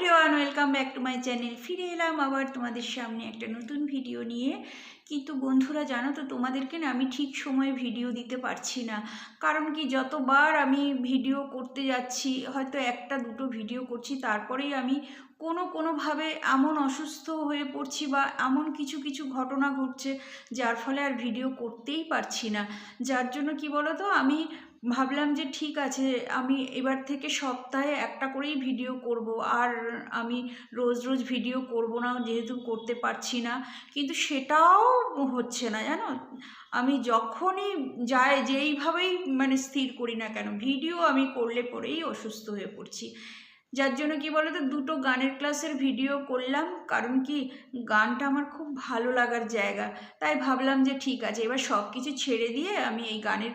Everyone welcome back to my channel ফিরে এলাম আবার তোমাদের সামনে একটা নতুন ভিডিও নিয়ে। কিন্তু বন্ধুরা, জানো তো, তোমাদেরকে না আমি ঠিক সময়ে ভিডিও দিতে পারছি না। কারণ কি, যতবার আমি ভিডিও করতে যাচ্ছি, হয়তো একটা দুটো ভিডিও করছি, তারপরেই আমি কোনো কোনোভাবে এমন অসুস্থ হয়ে পড়ছি বা এমন কিছু কিছু ঘটনা ঘটছে, যার ফলে আর ভিডিও করতেই পারছি না। যার জন্য কি বলো তো আমি ভাবলাম যে ঠিক আছে, আমি এবার থেকে সপ্তাহে একটা করেই ভিডিও করব। আর আমি রোজ রোজ ভিডিও করব না, যেহেতু করতে পারছি না। কিন্তু সেটাও হচ্ছে না, জানো? আমি যখনই যাই, যেইভাবেই মানে স্থির করি না কেন ভিডিও আমি করলে পরেই অসুস্থ হয়ে পড়ছি। যার জন্য কি বলো তো দুটো গানের ক্লাসের ভিডিও করলাম। কারণ কি, গানটা আমার খুব ভালো লাগার জায়গা। তাই ভাবলাম যে ঠিক আছে, এবার সব কিছু ছেড়ে দিয়ে আমি এই গানের,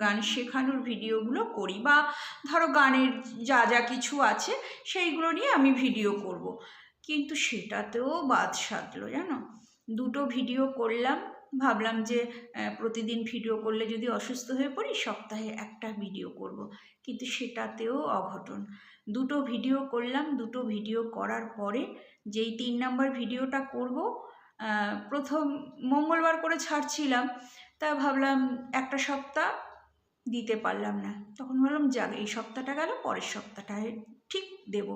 গান শেখানোর ভিডিওগুলো করি। বা ধরো গানের যা যা কিছু আছে, সেইগুলো নিয়ে আমি ভিডিও করব। কিন্তু সেটাতেও বাদ সাধলো, জানো? দুটো ভিডিও করলাম। ভাবলাম যে প্রতিদিন ভিডিও করলে যদি অসুস্থ হয়ে পড়ি, সপ্তাহে একটা ভিডিও করব। কিন্তু সেটাতেও অঘটন। দুটো ভিডিও করলাম, দুটো ভিডিও করার পরে যেই তিন নাম্বার ভিডিওটা করব প্রথম মঙ্গলবার করে ছাড়ছিলাম। তা ভাবলাম একটা সপ্তাহ দিতে পারলাম না। তখন ভাবলাম যাক, এই সপ্তাহটা গেল, পরের সপ্তাহটায় ঠিক দেব।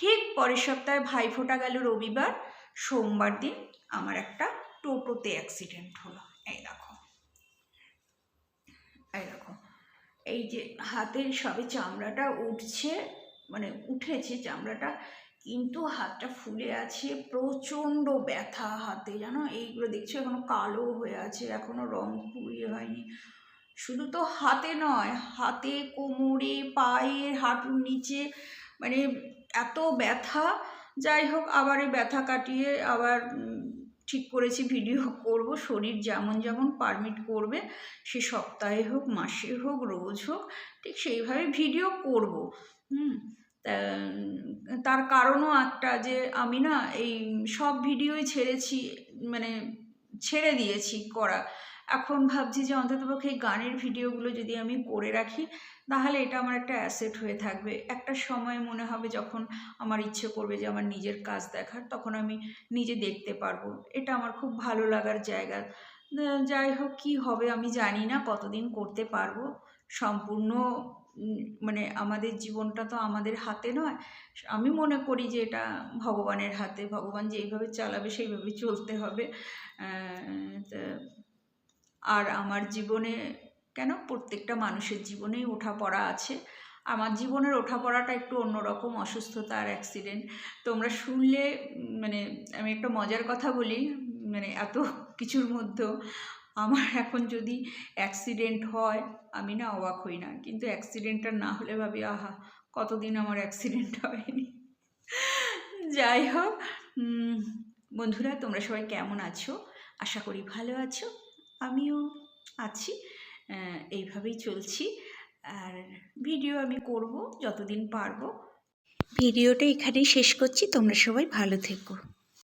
ঠিক পরের সপ্তাহে ভাইফোঁটা গেল রবিবার, সোমবার দিন আমার একটা টোটোতে অ্যাক্সিডেন্ট হলো। এই দেখো। এই দেখো। এই যে হাতের সবে চামড়াটা উঠছে মানে উঠেছে চামড়াটা, কিন্তু হাতটা ফুলে আছে, প্রচণ্ড ব্যথা হাতে, জানো? এইগুলো দেখছ, এখনও কালো হয়ে আছে, এখনও রং পুড়িয়ে হয়নি। শুধু তো হাতে নয়, হাতে, কোমরে পায়ে হাঁটুর নিচে মানে এত ব্যথা। যাই হোক, আবার এই ব্যথা কাটিয়ে আবার ঠিক করেছি ভিডিও করব, শরীর যেমন যেমন পারমিট করবে, সে সপ্তাহে হোক, মাসে হোক, রোজ হোক, ঠিক সেইভাবে ভিডিও করব। হুম তার কারণও একটা যে আমি না এই সব ভিডিওই ছেড়েছি মানে ছেড়ে দিয়েছি করা। এখন ভাবছি যে অন্ততপক্ষে এই গানের ভিডিওগুলো যদি আমি করে রাখি, তাহলে এটা আমার একটা অ্যাসেট হয়ে থাকবে। একটা সময় মনে হবে যখন আমার ইচ্ছে করবে যে আমার নিজের কাজ দেখার, তখন আমি নিজে দেখতে পারব। এটা আমার খুব ভালো লাগার জায়গা। যাই হোক, কী হবে আমি জানি না, কতদিন করতে পারব। সম্পূর্ণ মানে আমাদের জীবনটা তো আমাদের হাতে নয়। আমি মনে করি যে এটা ভগবানের হাতে। ভগবান যেইভাবে চালাবে, সেইভাবে চলতে হবে। আর আমার জীবনে কেন? প্রত্যেকটা মানুষের জীবনেই ওঠা পড়া আছে। আমার জীবনের ওঠা পড়াটা একটু অন্যরকম, অসুস্থতা আর অ্যাক্সিডেন্ট তোমরা শুনলে মানে আমি একটা মজার কথা বলি মানে এত কিছুর মধ্যেও। আমার এখন যদি অ্যাক্সিডেন্ট হয়, আমি না অবাক হই না। কিন্তু অ্যাক্সিডেন্টটা না হলে ভাবি, আহা, কতদিন আমার অ্যাক্সিডেন্ট হয়নি? যাই হোক বন্ধুরা, তোমরা সবাই কেমন আছো? আশা করি ভালো আছো। আমিও আছি এইভাবেই চলছি। আর ভিডিও আমি করব যতদিন পারব। ভিডিওটা এখানেই শেষ করছি। তোমরা সবাই ভালো থেকো।